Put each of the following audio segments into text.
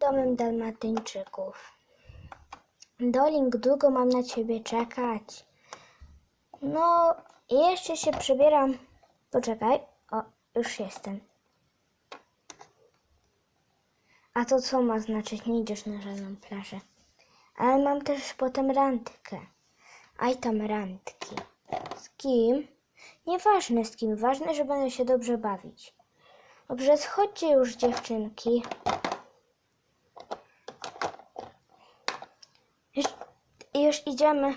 domem dalmatyńczyków. Dolink, długo mam na ciebie czekać. No, jeszcze się przebieram. Poczekaj. O, już jestem. A to co ma znaczyć? Nie idziesz na żadną plażę. Ale mam też potem randkę. Aj tam randki. Z kim? Nieważne z kim. Ważne, że będę się dobrze bawić. Dobrze, schodźcie już dziewczynki. Już, już idziemy.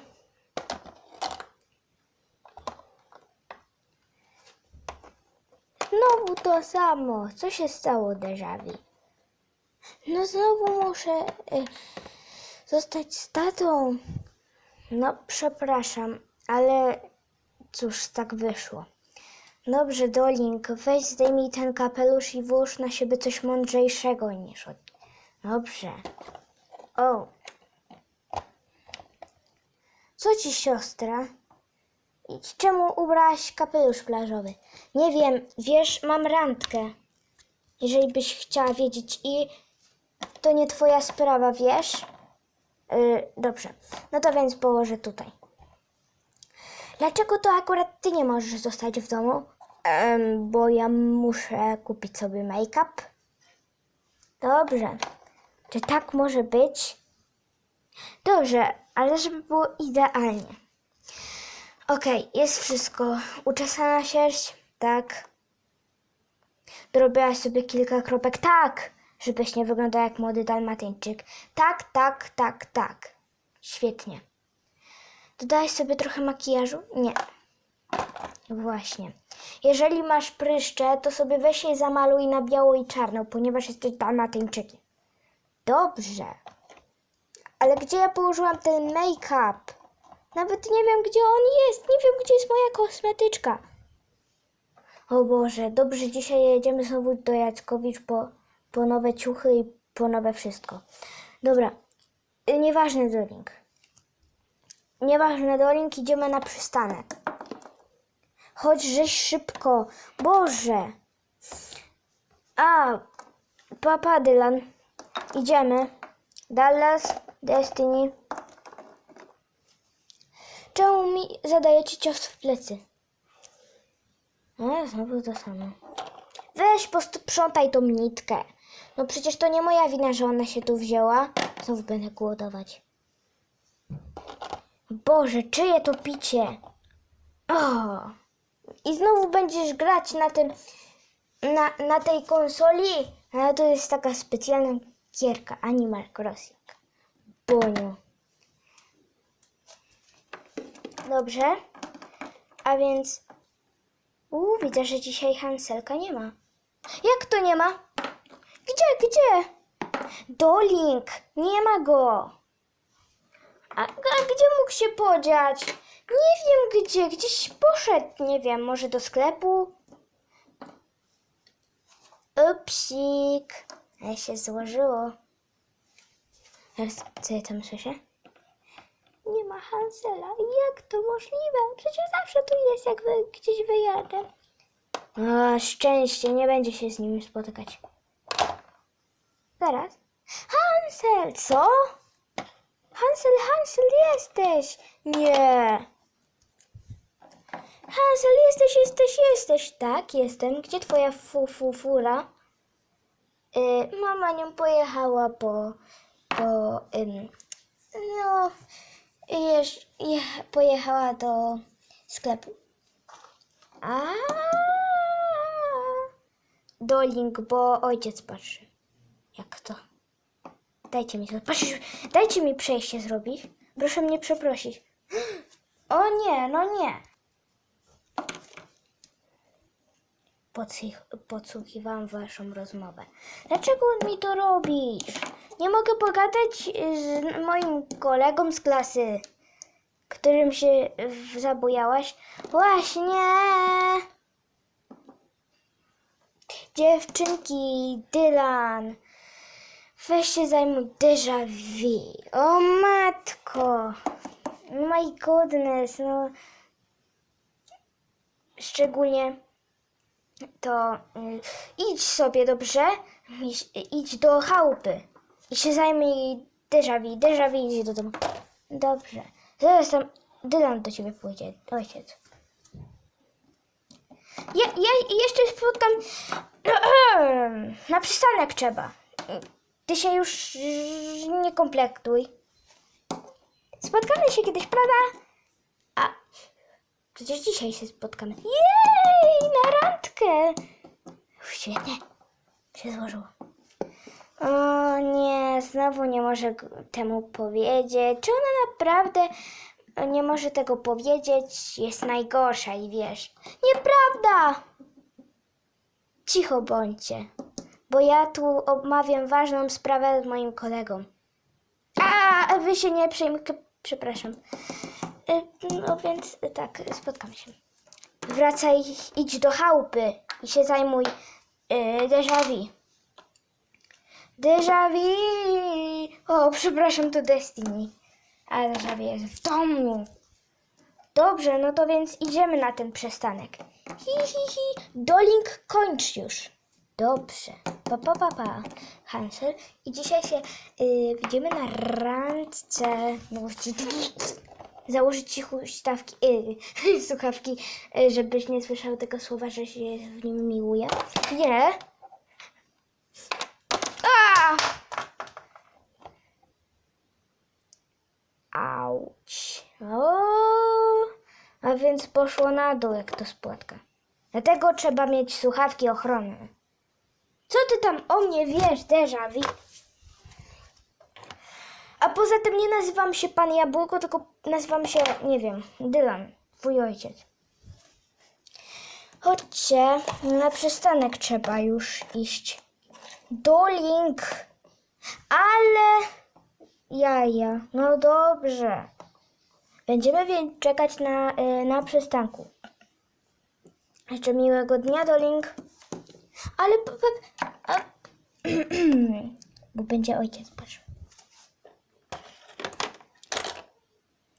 Znowu to samo. Co się stało, Dejavi? No znowu muszę y, zostać z tatą. No, przepraszam, ale cóż, tak wyszło. Dobrze, Dolink, weź zdejmij ten kapelusz i włóż na siebie coś mądrzejszego niż od... Dobrze. O. Co ci, siostra? I czemu ubrałaś kapelusz plażowy? Nie wiem, wiesz, mam randkę. Jeżeli byś chciała wiedzieć i to nie twoja sprawa, wiesz? Yy, dobrze, no to więc położę tutaj. Dlaczego to akurat ty nie możesz zostać w domu? Bo ja muszę kupić sobie make-up. Dobrze. Czy tak może być? Dobrze, ale żeby było idealnie. Okej, jest wszystko. Uczesana sierść? Tak. Dorobiłaś sobie kilka kropek? Tak! Żebyś nie wyglądał jak młody dalmatyńczyk. Tak, tak, tak, tak. Świetnie. Dodałaś sobie trochę makijażu? Nie. Właśnie. Jeżeli masz pryszcze, to sobie weź je zamaluj na biało i czarno, ponieważ jesteś dalmatyńczykiem. Dobrze. Ale gdzie ja położyłam ten make-up? Nawet nie wiem, gdzie on jest. Nie wiem, gdzie jest moja kosmetyczka. O Boże, dobrze, dzisiaj jedziemy znowu do Jackowicz po, po nowe ciuchy i po nowe wszystko. Dobra, y, nieważny dolink. Nieważne, dolink, idziemy na przystanek. Chodź, żeś szybko. Boże. A, papa Dylan. Idziemy. Dallas, Destiny. Czemu mi zadajecie cios w plecy? A, znowu to samo. Weź, posprzątaj tą nitkę. No przecież to nie moja wina, że ona się tu wzięła. Znowu będę głodować. Boże, czyje to picie? O! I znowu będziesz grać na tym, na, na tej konsoli. Ale to jest taka specjalna gierka Animal Crossing. Boniu. Dobrze. A więc... Uuu, widzę, że dzisiaj Hanselka nie ma. Jak to nie ma? Gdzie, gdzie? Dolink, nie ma go. A, a gdzie mógł się podziać? Nie wiem gdzie, gdzieś poszedł, nie wiem, może do sklepu? Upsik, ale się złożyło. Teraz co ja tam słyszę? Nie ma Hansela. Jak to możliwe? Przecież zawsze tu jest, jak wy, gdzieś wyjadę. O, szczęście, nie będzie się z nim spotykać. Zaraz. Hansel, co? Hansel, Hansel, jesteś! Nie. Hansel, jesteś, jesteś, jesteś. Tak, jestem. Gdzie twoja fu, fu, fura? Y, mama nią pojechała po, po, no, jesz, je, pojechała do sklepu. A do link, bo ojciec patrzy. Jak to? Dajcie mi to. Patrz, dajcie mi przejście zrobić. Proszę mnie przeprosić. O nie, no nie. Podsłuchiwałam waszą rozmowę. Dlaczego mi to robisz? Nie mogę pogadać z moim kolegą z klasy, którym się zabujałaś. Właśnie. Dziewczynki, Dylan. Weź się zajmuj déjà vu. O matko. My goodness, no. Szczególnie to y, idź sobie, dobrze? Idź do chałupy. i się zajmij. Déjà vu idzie do domu. Dobrze. Zaraz tam Dylan do ciebie pójdzie, ojciec. Ja, ja jeszcze spotkam... Na przystanek trzeba. Ty się już nie komplektuj. Spotkamy się kiedyś, prawda? A przecież dzisiaj się spotkamy. Jej, na randkę. Świetnie. Się złożyło. O nie, znowu nie może temu powiedzieć. Czy ona naprawdę nie może tego powiedzieć? Jest najgorsza i wiesz. Nieprawda! Cicho bądźcie, bo ja tu omawiam ważną sprawę z moim kolegą. A, wy się nie przejmujcie, przepraszam. Y, No więc tak, spotkamy się. Wracaj, idź do chałupy i się zajmuj y, déjà vu. Déjà vu! O, przepraszam, to Destiny. Ale déjà vu jest w domu. Dobrze, no to więc idziemy na ten przystanek. Hi, hi, hi. Dolink, kończ już. Dobrze. Pa, pa, pa, pa. Hansel. I dzisiaj się y, widzimy na randce. Założyć ci huśtawki, y, słuchawki, y, żebyś nie słyszał tego słowa, że się w nim miłuje. Nie. A! Auć. O, a więc poszło na dół, jak to spłatka. Dlatego trzeba mieć słuchawki ochronne. Co ty tam o mnie wiesz, déjà vu? A poza tym nie nazywam się pan Jabłko, tylko nazywam się, nie wiem, Dylan, twój ojciec. Chodźcie, na przystanek trzeba już iść. Dolink, ale jaja, no dobrze. Będziemy więc czekać na, y, na przystanku. Jeszcze miłego dnia, Dolink. Ale, bo będzie ojciec, patrz.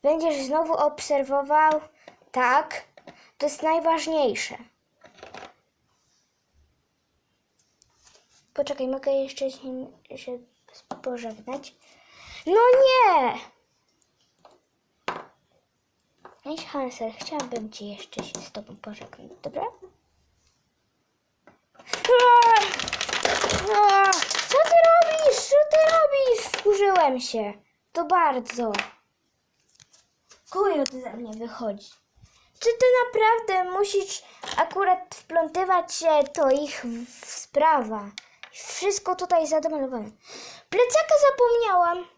Będziesz znowu obserwował? Tak, to jest najważniejsze. Poczekaj, mogę jeszcze się pożegnać? No nie! Cześć Hansel, chciałabym ci jeszcze się z tobą pożegnać, dobra? Co ty robisz? Co ty robisz? Wkurzyłem się. To bardzo. Kujo ty ze mnie wychodzi. Czy ty naprawdę musisz akurat wplątywać się, to ich sprawa. Wszystko tutaj zademolowane. Plecaka zapomniałam.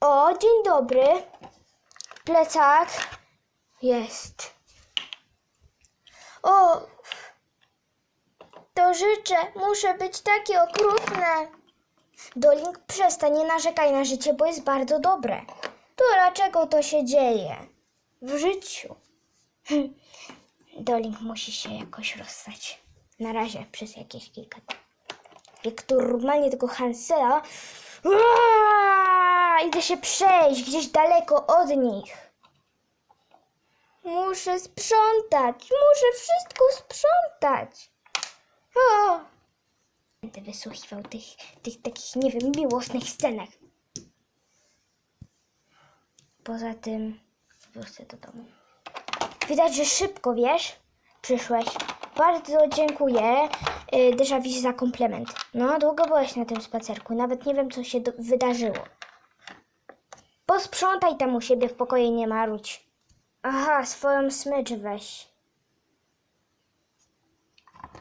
O, dzień dobry. Plecak. Jest. O, to życzę. Muszę być takie okrutne. Dolink, przestań, nie narzekaj na życie, bo jest bardzo dobre. To dlaczego to się dzieje? W życiu. Dolink musi się jakoś rozstać. Na razie, przez jakieś kilka dni. Tu normalnie tego Hansela. Idę się przejść gdzieś daleko od nich. Muszę sprzątać. Muszę wszystko sprzątać. O! Będę wysłuchiwał tych, tych takich, nie wiem, miłosnych scenek. Poza tym wrócę do domu. Widać, że szybko, wiesz? Przyszłeś. Bardzo dziękuję, y, vu, za komplement. No, długo byłeś na tym spacerku. Nawet nie wiem, co się do- wydarzyło. Posprzątaj tam u siebie w pokoju, nie marudź. Aha, swoją smycz weź.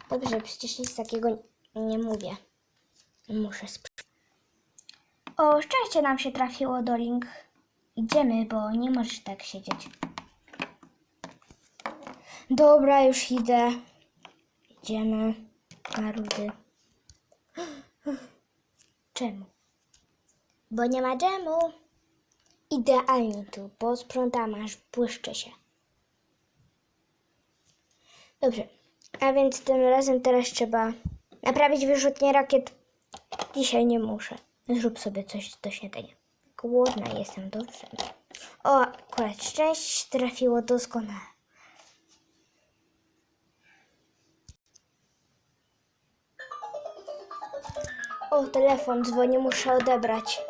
Dobrze, przecież nic takiego nie mówię. Muszę sprzątać. O, szczęście nam się trafiło, Dolink. Idziemy, bo nie możesz tak siedzieć. Dobra, już idę. Idziemy. Marudy. Czemu? Bo nie ma dżemu. Idealnie tu, bo sprzątam, aż błyszczy się. Dobrze, a więc tym razem teraz trzeba naprawić wyrzutnię rakiet. Dzisiaj nie muszę. Zrób sobie coś do śniadania. Głodna jestem, dobrze. O, akurat szczęście trafiło doskonale. O, telefon dzwoni, muszę odebrać.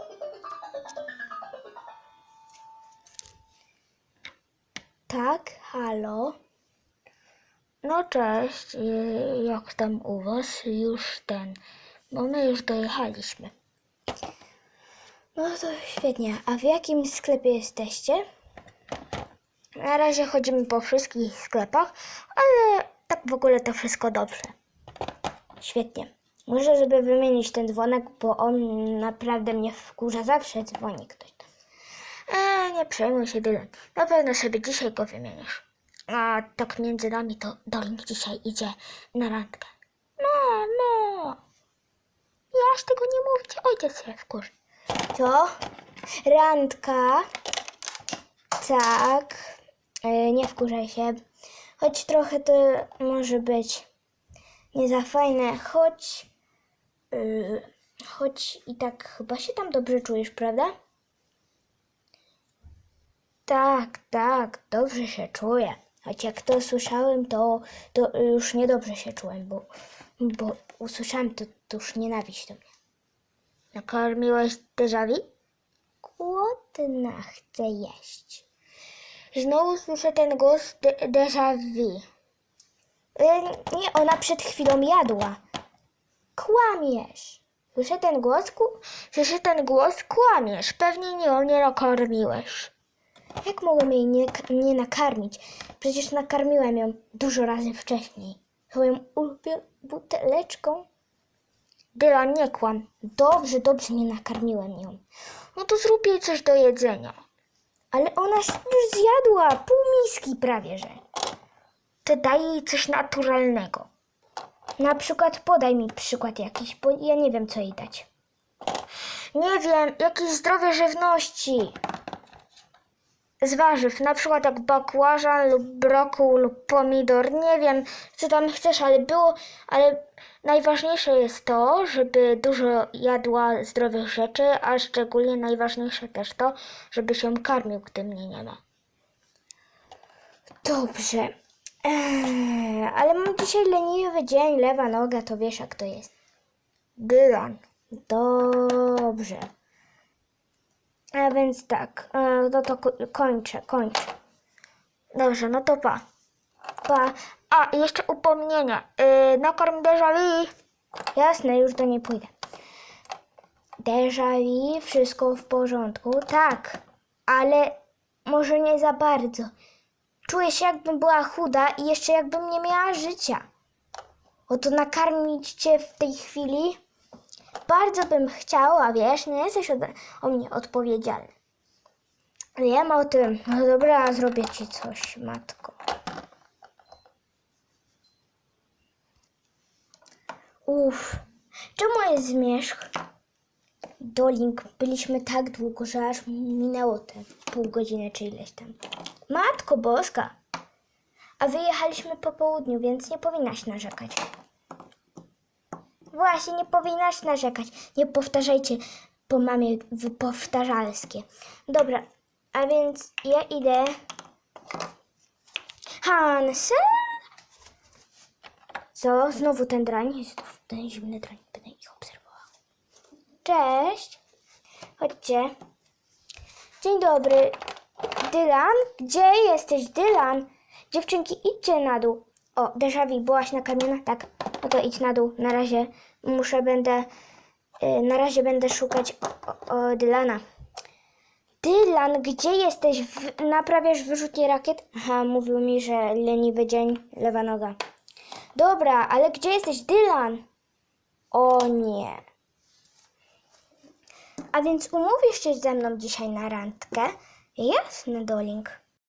Tak, halo. No cześć, y, jak tam u was? Już ten, bo my już dojechaliśmy. No to świetnie. A w jakim sklepie jesteście? Na razie chodzimy po wszystkich sklepach, ale tak w ogóle to wszystko dobrze. Świetnie. Może, żeby wymienić ten dzwonek, bo on naprawdę mnie wkurza. Zawsze dzwoni ktoś tam. E, nie przejmuj się, Dylan. Na pewno sobie dzisiaj go wymienisz. A tak między nami to Dolink dzisiaj idzie na randkę. Mamo! Ja aż tego nie mówić, ojciec się wkurzy. Co? Randka? Tak. E, nie wkurzaj się. Choć trochę to może być nie za fajne, choć... Yy, choć i tak chyba się tam dobrze czujesz, prawda? Tak, tak, dobrze się czuję. Choć jak to słyszałem, to, to już niedobrze się czułem, bo, bo usłyszałem to, to już nienawiść do mnie. Nakarmiłeś déjà vu? Głodna chcę jeść. Znowu słyszę ten głos de- déjà vu. Y, nie, ona przed chwilą jadła. Kłamiesz. Słyszę ten głos? Ku- Słyszę ten głos? Kłamiesz. Pewnie nie nie nakarmiłeś. Jak mogłem jej nie, nie nakarmić? Przecież nakarmiłem ją dużo razy wcześniej. Swoją ulubioną buteleczką. Dylan, nie kłam. Dobrze, dobrze nie nakarmiłem ją. No to zrób jej coś do jedzenia. Ale ona już zjadła pół miski prawie, że. To daj jej coś naturalnego. Na przykład podaj mi przykład jakiś, bo ja nie wiem co jej dać. Nie wiem, jakieś zdrowe żywności. Z warzyw, na przykład jak bakłażan lub brokuł lub pomidor. Nie wiem, co tam chcesz, ale było, ale najważniejsze jest to, żeby dużo jadła zdrowych rzeczy, a szczególnie najważniejsze też to, żeby się karmił, gdy mnie nie ma. Dobrze. Eee, ale mam dzisiaj leniwy dzień, lewa noga, to wiesz jak to jest. Dylan. Dobrze. A więc tak, e, no to ko- kończę, kończę. Dobrze, no to pa. Pa. A, jeszcze upomnienie. Yy, nakarm déjà vu. Jasne, już do niej pójdę. Déjà vu, wszystko w porządku? Tak, ale może nie za bardzo. Czuję się jakbym była chuda i jeszcze jakbym nie miała życia. Oto nakarmić cię w tej chwili? Bardzo bym chciała, wiesz, nie jesteś o mnie odpowiedzialny. Wiem o tym. No dobra, zrobię ci coś, matko. Uff, czemu jest zmierzch? Dolink, byliśmy tak długo, że aż minęło te pół godziny czy ileś tam. Matko Boska! A wyjechaliśmy po południu, więc nie powinnaś narzekać. Właśnie, nie powinnaś narzekać. Nie powtarzajcie po mamie powtarzalskie. Dobra, a więc ja idę. Hansel? Co? Znowu ten drań? Jest ten zimny drań. Będę ich obserwował. Cześć. Chodźcie. Dzień dobry. Dylan? Gdzie jesteś, Dylan? Dziewczynki, idźcie na dół. O, déjà vu, byłaś nakarmiona? Tak. No to idź na dół. Na razie muszę, będę... y, Na razie będę szukać o, o Dylana. Dylan, gdzie jesteś? W, naprawiasz wyrzutnie rakiet? Aha, mówił mi, że leniwy dzień, lewa noga. Dobra, ale gdzie jesteś, Dylan? O nie. A więc umówisz się ze mną dzisiaj na randkę? Jasne, Dolink.